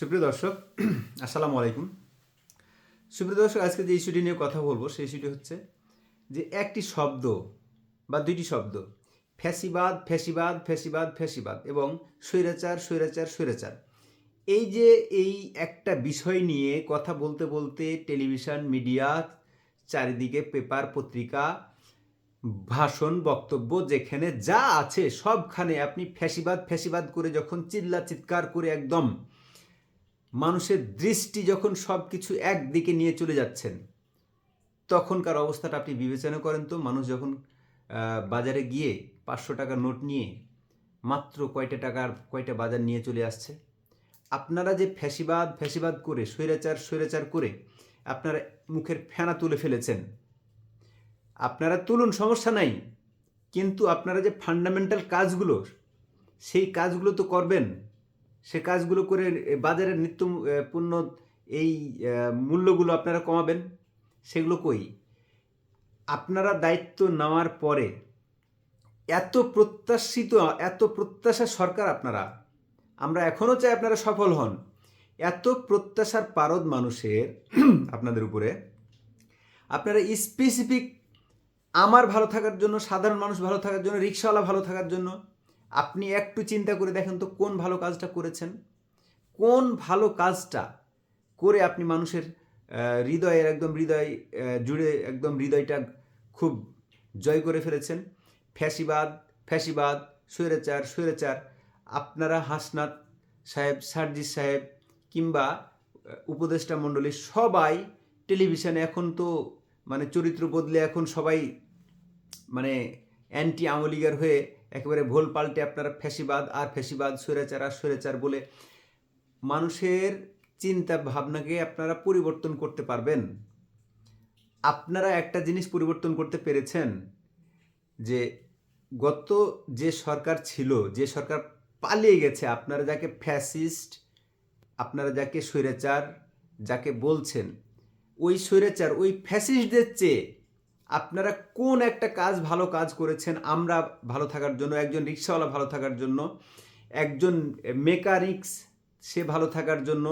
সুপ্রিয় দর্শক, আসসালামু আলাইকুম। সুপ্রিয় দর্শক, আজকে যে ইস্যুটি নিয়ে কথা বলব, সেই ইস্যুটি হচ্ছে যে একটি শব্দ বা দুইটি শব্দ, ফ্যাসিবাদ ফ্যাসিবাদ ফ্যাসিবাদ ফ্যাসিবাদ এবং স্বৈরাচার স্বৈরাচার স্বৈরাচার। এই যে এই একটা বিষয় নিয়ে কথা বলতে বলতে টেলিভিশন, মিডিয়া, চারিদিকে পেপার, পত্রিকা, ভাষণ, বক্তব্য, যেখানে যা আছে, সবখানে আপনি ফ্যাসিবাদ ফ্যাসিবাদ করে যখন চিল্লা চিৎকার করে একদম মানুষের দৃষ্টি যখন সব কিছু একদিকে নিয়ে চলে যাচ্ছেন, তখনকার অবস্থাটা আপনি বিবেচনা করেন তো, মানুষ যখন বাজারে গিয়ে পাঁচশো টাকার নোট নিয়ে মাত্র কয়টা টাকার কয়টা বাজার নিয়ে চলে আসছে, আপনারা যে ফ্যাসিবাদ ফ্যাসিবাদ করে, স্বৈরাচার স্বৈরাচার করে আপনারা মুখের ফেনা তুলে ফেলেছেন, আপনারা তুলুন, সমস্যা নাই, কিন্তু আপনারা যে ফান্ডামেন্টাল কাজগুলো, সেই কাজগুলো তো করবেন সে কাজগুলো করে বাজারের নিত্য পণ্য এই মূল্যগুলো আপনারা কমাবেন। সেগুলো কই? আপনারা দায়িত্ব নেওয়ার পরে এত প্রত্যাশিত, এত প্রত্যাশা সরকার আপনারা, আমরা এখনও চাই আপনারা সফল হন। এত প্রত্যাশার পারদ মানুষের আপনাদের উপরে, আপনারা স্পেসিফিক আমার ভালো থাকার জন্য, সাধারণ মানুষ ভালো থাকার জন্য, রিক্সাওয়ালা ভালো থাকার জন্য আপনি একটু চিন্তা করে দেখেন তো কোন ভালো কাজটা করেছেন। কোন ভালো কাজটা করে আপনি মানুষের হৃদয়ের একদম হৃদয় জুড়ে একদম হৃদয়টা খুব জয় করে ফেলেছেন। ফ্যাসিবাদ ফ্যাসিবাদ, স্বৈরাচার স্বৈরাচার, আপনারা হাসনাত সাহেব, সার্জিস সাহেব কিংবা উপদেষ্টা মণ্ডলী সবাই টেলিভিশনে এখন তো মানে চরিত্র বদলে এখন সবাই মানে অ্যান্টি আমলিগার হয়ে একেবারে ভোল পাল্টে আপনারা ফ্যাসিবাদ আর ফ্যাসিবাদ, স্বৈরাচার আর স্বৈরাচার বলে মানুষের চিন্তা ভাবনাকে আপনারা পরিবর্তন করতে পারবেন। আপনারা একটা জিনিস পরিবর্তন করতে পেরেছেন যে গত যে সরকার ছিল, যে সরকার পালিয়ে গেছে, আপনারা যাকে ফ্যাসিস্ট, আপনারা যাকে স্বৈরাচার, যাকে বলছেন, ওই স্বৈরাচার, ওই ফ্যাসিস্টদের চেয়ে আপনারা কোন একটা কাজ ভালো কাজ করেছেন? আমরা ভালো থাকার জন্য, একজন রিক্সাওয়ালা ভালো থাকার জন্য, একজন মেকানিক্স সে ভালো থাকার জন্য,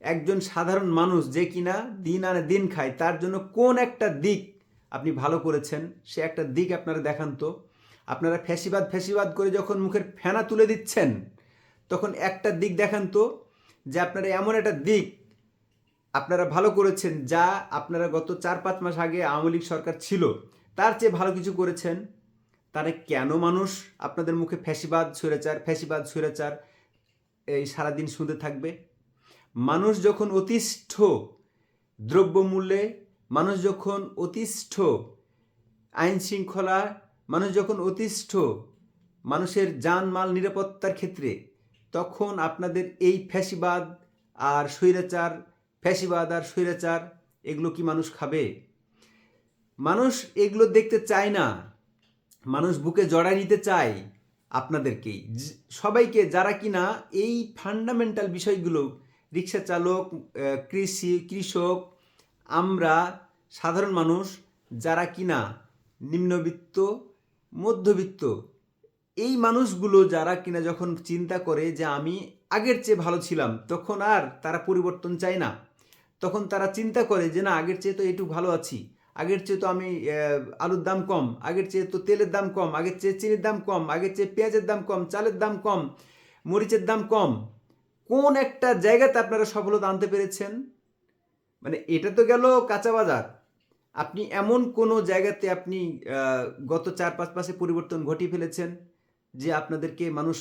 একজন সাধারণ মানুষ যে কিনা দিন আনে দিন খায়, তার জন্য কোন একটা দিক আপনি ভালো করেছেন? সে একটা দিক আপনারা দেখান তো। আপনারা ফ্যাসিবাদ ফ্যাসিবাদ করে যখন মুখের ফেনা তুলে দিচ্ছেন, তখন একটা দিক দেখান তো যে আপনারা এমন একটা দিক আপনারা ভালো করেছেন যা আপনারা গত চার, পাঁচ মাস আগে আওয়ামী লীগ সরকার ছিল, তার চেয়ে ভালো কিছু করেছেন? তাহলে কেন মানুষ আপনাদের মুখে ফ্যাসিবাদ, স্বৈরাচার ফ্যাসিবাদ, স্বৈরাচার এই সারাদিন শুনতে থাকবে? মানুষ যখন অতিষ্ঠ দ্রব্যমূল্যে, মানুষ যখন অতিষ্ঠ আইন শৃঙ্খলা, মানুষ যখন অতিষ্ঠ মানুষের জানমাল নিরাপত্তার ক্ষেত্রে, তখন আপনাদের এই ফ্যাসিবাদ আর স্বৈরাচার ফ্যাসিবাদ আর স্বৈরাচার, এগুলো কি মানুষ খাবে? মানুষ এগুলো দেখতে চায় না। মানুষ বুকে জড়ায় নিতে চায় আপনাদেরকেই। সবাইকে, যারা কিনা এই ফান্ডামেন্টাল বিষয়গুলো, রিক্সা চালক কৃষি, কৃষক, আমরা, সাধারণ মানুষ, যারা কিনা নিম্নবিত্ত, মধ্যবিত্ত, এই মানুষগুলো যারা কিনা যখন চিন্তা করে যে আমি আগের চেয়ে ভালো ছিলাম, তখন আর তারা পরিবর্তন চায় না। তখন তারা চিন্তা করে যে, না, আগের চেয়ে তো একটু ভালো আছি। আগের চেয়ে তো আমি আলুর দাম কম। আগের চেয়ে তো তেলের দাম কম। আগের চেয়ে চিনির দাম কম। আগের চেয়ে পেঁয়াজের দাম কম। চালের দাম কম। মরিচের দাম কম। কোন একটা জায়গাতে আপনারা সফলতা আনতে পেরেছেন? মানে এটা তো গেল কাঁচা বাজার। আপনি এমন কোনো জায়গাতে আপনি গত চার পাঁচ মাসে পরিবর্তন ঘটিয়ে ফেলেছেন? যে আপনাদেরকে মানুষ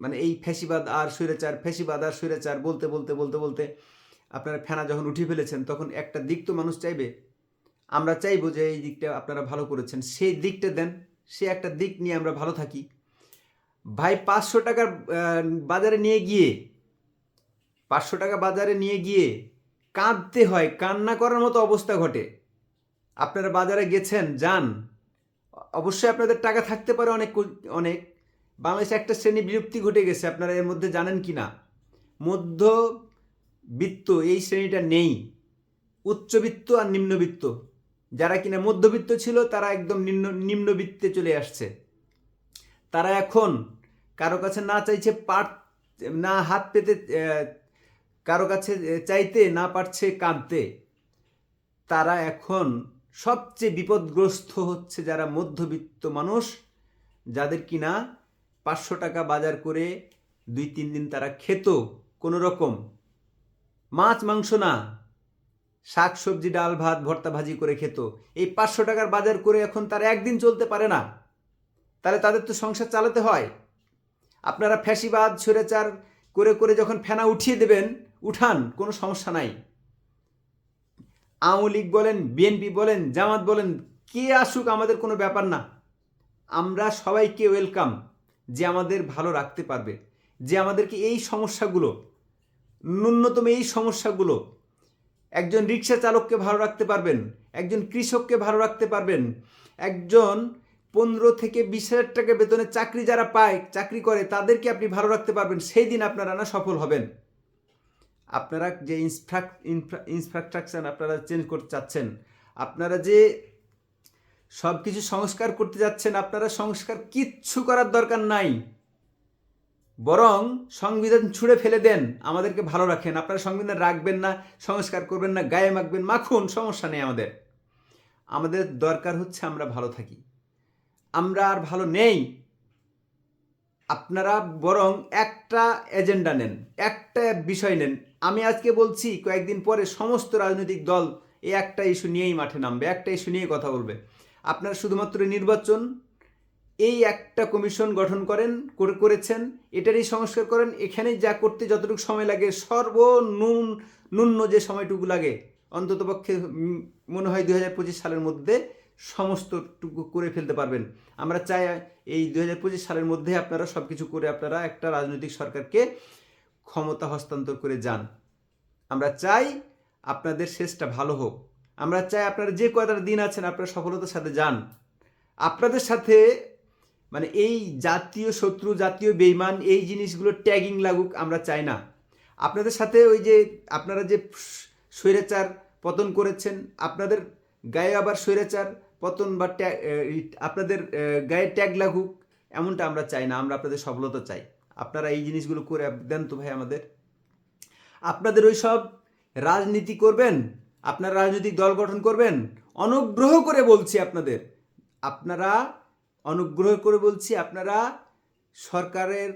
মানে এই ফ্যাসিবাদ আর স্বৈরাচার, ফ্যাসিবাদ আর স্বৈরাচার বলতে বলতে বলতে বলতে আপনারা ফেনা যখন উঠিয়ে ফেলেছেন, তখন একটা দিক তো মানুষ চাইবে। আমরা চাইব যে এই দিকটা আপনারা ভালো করেছেন। সেই দিকটা দেন, সে একটা দিক নিয়ে আমরা ভালো থাকি। ভাই, পাঁচশো টাকার বাজারে নিয়ে গিয়ে, পাঁচশো টাকা বাজারে নিয়ে গিয়ে কাঁদতে হয়, কান্না করার মতো অবস্থা ঘটে। আপনারা বাজারে গেছেন, যান। অবশ্যই আপনাদের টাকা থাকতে পারে অনেক অনেক। বাংলাদেশে একটা শ্রেণি বিলুপ্তি ঘটে গেছে, আপনারা এর মধ্যে জানেন কি না মধ্যবিত্ত এই শ্রেণীটা নেই। উচ্চবিত্ত আর নিম্নবিত্ত। যারা কিনা মধ্যবিত্ত ছিল, তারা একদম নিম্ন, নিম্নবিত্তে চলে আসছে। তারা এখন কারও কাছে না চাইছে পাট না হাত পেতে কারও কাছে চাইতে, না পারছে কাঁদতে। তারা এখন সবচেয়ে বিপদগ্রস্ত হচ্ছে যারা মধ্যবিত্ত মানুষ, যাদের কিনা পাঁচশো টাকা বাজার করে দুই তিন দিন তারা খেত কোনো রকম মাছ, মাংস না। শাক, সবজি, ডাল, ভাত, ভর্তা ভাজি করে খেত। এই পাঁচশো টাকার বাজার করে এখন তারা একদিন চলতে পারে না। তাহলে তাদের তো সংসার চালাতে হয়। আপনারা ফ্যাসিবাদ, স্বৈরাচার করে করে যখন ফেনা উঠিয়ে দেবেন, উঠান, কোনো সমস্যা নাই। আওয়ামী লীগ বলেন, বিএনপি বলেন, জামাত বলেন, কে আসুক আমাদের কোনো ব্যাপার না। আমরা সবাইকে ওয়েলকাম যে আমাদের ভালো রাখতে পারবে, যে আমাদেরকে এই সমস্যাগুলো ন্যূনতম এই সমস্যাগুলো। একজন রিক্সা চালককে ভালো রাখতে পারবেন, একজন কৃষককে ভালো রাখতে পারবেন, একজন পনেরো থেকে বিশ হাজার টাকা বেতনে চাকরি যারা পায়, চাকরি করে, তাদেরকে আপনি ভালো রাখতে পারবেন, সেই দিন আপনারা না সফল হবেন। আপনারা যে ইনফ্রাস্ট্রাকচার আপনারা চেঞ্জ করতে চাচ্ছেন, আপনারা যে সব কিছু সংস্কার করতে যাচ্ছেন, আপনারা সংস্কার কিচ্ছু করার দরকার নাই। বরং সংবিধান ছুঁড়ে ফেলে দেন, আমাদেরকে ভালো রাখেন। আপনারা সংবিধান রাখবেন না, সংস্কার করবেন না, গায়ে মাখবেন, মাখুন, সমস্যা নেই আমাদের। আমাদের দরকার হচ্ছে আমরা ভালো থাকি। আমরা আর ভালো নেই। আপনারা বরং একটা এজেন্ডা নেন, একটা বিষয় নেন। আমি আজকে বলছি, কয়েকদিন পরে সমস্ত রাজনৈতিক দল এই একটা ইস্যু নিয়েই মাঠে নামবে, একটা ইস্যু নিয়ে কথা বলবে। আপনারা শুধুমাত্র নির্বাচন এই একটা কমিশন গঠন করেন, করে, করেছেন, এটারই সংস্কার করেন এখানে যা করতে যতটুকু সময় লাগে, সর্বনুন, ন্যূন যে সময়টুকু লাগে অন্ততপক্ষে মনে হয় দুই হাজার পঁচিশ সালের মধ্যে সমস্তটুকু করে ফেলতে পারবেন। আমরা চাই এই দুই হাজার পঁচিশ সালের মধ্যে আপনারা সব কিছু করে আপনারা একটা রাজনৈতিক সরকারকে ক্ষমতা হস্তান্তর করে যান। আমরা চাই আপনাদের শেষটা ভালো হোক। আমরা চাই আপনারা যে কয়টা দিন আছেন, আপনারা সফলতার সাথে যান। আপনাদের সাথে মানে এই জাতীয় শত্রু, জাতীয় বেইমান, এই জিনিসগুলো ট্যাগিং লাগুক, আমরা চাই না। আপনাদের সাথে ওই যে, আপনারা যে স্বৈরাচার পতন করেছেন, আপনাদের গায়ে আবার স্বৈরাচার পতন বা ট্যাগ আপনাদের গায়ে ট্যাগ লাগুক, এমনটা আমরা চাই না, আমরা আপনাদের সফলতা চাই। আপনারা এই জিনিসগুলো করে দেন তো ভাই আমাদের। আপনাদের ওই সব রাজনীতি করবেন, আপনারা রাজনৈতিক দল গঠন করবেন, অনুগ্রহ করে বলছি আপনাদের, আপনারা অনুগ্রহ করে বলছি আপনারা সরকারের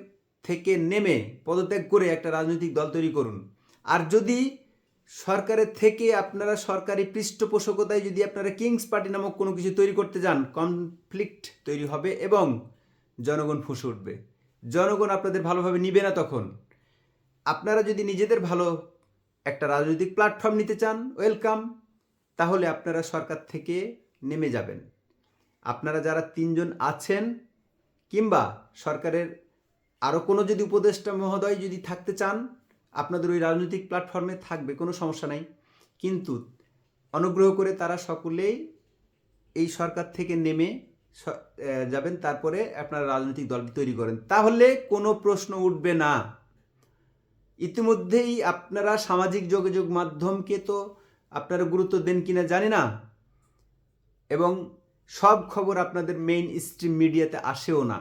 থেকে নেমে পদত্যাগ করে একটা রাজনৈতিক দল তৈরি করুন। আর যদি সরকারের থেকে আপনারা সরকারি পৃষ্ঠপোষকতায় যদি আপনারা কিংস পার্টি নামক কোনো কিছু তৈরি করতে যান, কনফ্লিক্ট তৈরি হবে এবং জনগণ ফুসে উঠবে। জনগণ আপনাদের ভালোভাবে নিবে না তখন। আপনারা যদি নিজেদের ভালো একটা রাজনৈতিক প্ল্যাটফর্ম নিতে চান ওয়েলকাম তাহলে আপনারা সরকার থেকে নেমে যাবেন। আপনারা যারা তিনজন আছেন, কিংবা সরকারের আরও কোনো যদি উপদেষ্টা মহোদয় যদি থাকতে চান, আপনাদের ওই রাজনৈতিক প্ল্যাটফর্মে থাকবে, কোনো সমস্যা নাই। কিন্তু অনুগ্রহ করে তারা সকলেই এই সরকার থেকে নেমে যাবেন, তারপরে আপনারা রাজনৈতিক দলটি তৈরি করেন। তাহলে কোনো প্রশ্ন উঠবে না। ইতিমধ্যেই আপনারা সামাজিক যোগাযোগ মাধ্যমকে তো আপনারা গুরুত্ব দেন কিনা জানি না। এবং সব খবর আপনাদের মেইন স্ট্রিম মিডিয়াতে আসেও না।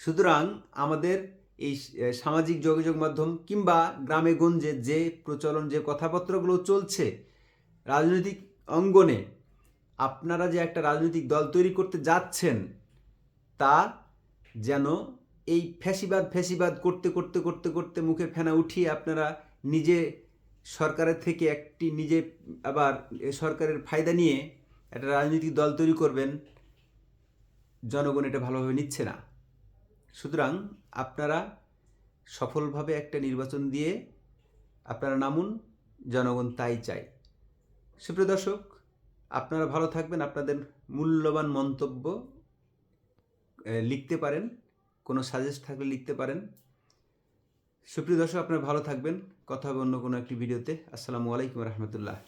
সুতরাং আমাদের এই সামাজিক যোগাযোগ মাধ্যম কিংবা গ্রামে গঞ্জে যে প্রচলন, যে কথাপত্রগুলো চলছে রাজনৈতিক অঙ্গনে, আপনারা যে একটা রাজনৈতিক দল তৈরি করতে যাচ্ছেন, তা যেন এই ফ্যাসিবাদ ফ্যাসিবাদ করতে করতে করতে করতে মুখে ফেনা উঠিয়ে আপনারা নিজে সরকারের থেকে একটি নিজে আবার সরকারের ফায়দা নিয়ে একটা রাজনৈতিক দল তৈরি করবেন, জনগণ এটা ভালোভাবে নিচ্ছে না। সুতরাং আপনারা সফলভাবে একটা নির্বাচন দিয়ে আপনারা নামুন, জনগণ তাই চাই সুপ্রিয় দর্শক, আপনারা ভালো থাকবেন, আপনাদের মূল্যবান মন্তব্য লিখতে পারেন, কোনো সাজেস্ট থাকলে লিখতে পারেন। সুপ্রিয় দর্শক, আপনারা ভালো থাকবেন, কথা হবে অন্য কোনো একটি ভিডিওতে আসসালামু আলাইকুম রহমতুল্লাহ।